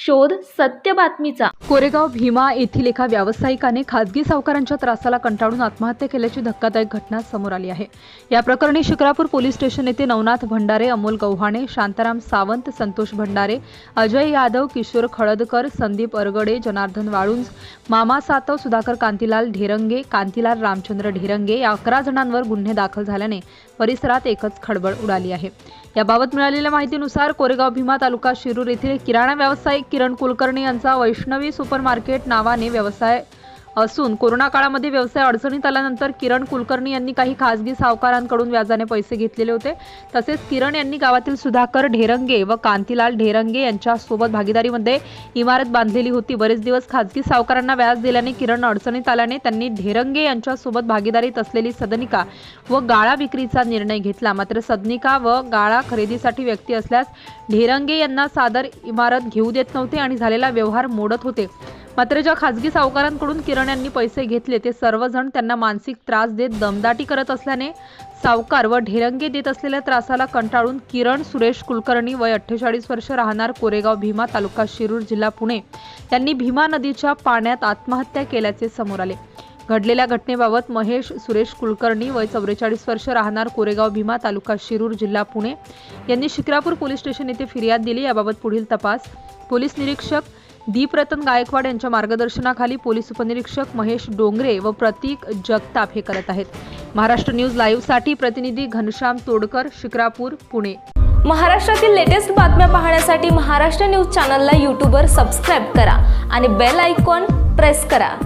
शोध सत्य बातमीचा. कोरेगाव भीमा येथील एका व्यावसायिकाने खासगी सावकारांच्या त्रासाला कंटाळून आत्महत्या केल्याची धक्कादायक घटना समोर आली आहे. या प्रकरणी शिक्रापूर पोलीस स्टेशन येथे नवनाथ भंडारे अमोल गव्हाणे शांताराम सावंत संतोष भंडारे अजय यादव किशोर खळदकर संदीप अरगडे जनार्दन वाळुंज मामा सातव सुधाकर कांतीलाल ढेरंगे कांतीलाल रामचंद्र ढेरंगे या अकरा जणांवर गुन्हे दाखल झाल्याने परिसरात एकच खळबळ उडाली आहे. याबाबत मिळालेल्या माहितीनुसार कोरेगाव भीमा तालुका शिरूर येथील किराणा व्यावसायिक किरण कुलकर्णी यांचा वैष्णवी सुपर मार्केट नावाने व्यवसाय. असून कोरोना काळामध्ये व्यवसाय अडचणीत आल्यानंतर किरण कुलकर्णी यांनी काही खासगी सावकारांकडून व्याजाने पैसे घेतलेले होते. तसेच किरण यांनी गावातील सुधाकर ढेरंगे व कांतीलाल ढेरंगे यांच्यासोबत भागीदारीमध्ये इमारत बांधलेली होती. बरेच दिवस खासगी सावकारांना व्याज दिल्याने किरण अडचणीत आल्याने त्यांनी ढेरंगे यांच्यासोबत भागीदारीत असलेली सदनिका व गाळा विक्रीचा निर्णय घेतला. मात्र सदनिका व गाळा खरेदीसाठी व्यक्ती असल्यास ढेरंगे यांना सादर इमारत घेऊ देत नव्हते आणि झालेला व्यवहार मोडत होते. मात्र ज्या खासगी सावकारांकडून किरण यांनी पैसे घेतले ते सर्वजण त्यांना मानसिक त्रास देत दमदाटी करत असल्याने सावकार व ढेरंगे देत असलेल्या त्रासाला कंटाळून किरण सुरेश कुलकर्णी वय अठ्ठेचाळीस वर्ष राहणार कोरेगाव भीमा तालुका शिरूर जिल्हा पुणे यांनी भीमा नदीच्या पाण्यात आत्महत्या केल्याचे समोर आले. घडलेल्या घटनेबाबत महेश सुरेश कुलकर्णी वय चौवेचाळीस वर्ष राहणार कोरेगाव भीमा तालुका शिरूर जिल्हा पुणे यांनी शिक्रापूर पोलीस स्टेशन येथे फिर्याद दिली. याबाबत पुढील तपास पोलीस निरीक्षक दीपरतन गायकवाड यांच्या मार्गदर्शनाखाली पोलीस उपनिरीक्षक महेश डोंगरे व प्रतीक जगताप हे करत आहेत. महाराष्ट्र न्यूज लाईव्हसाठी प्रतिनिधी घनश्याम तोडकर शिक्रापूर पुणे. महाराष्ट्रातील लेटेस्ट बातम्या पाहण्यासाठी महाराष्ट्र न्यूज चॅनलला यूट्यूबवर सबस्क्राईब करा आणि बेल आयकॉन प्रेस करा.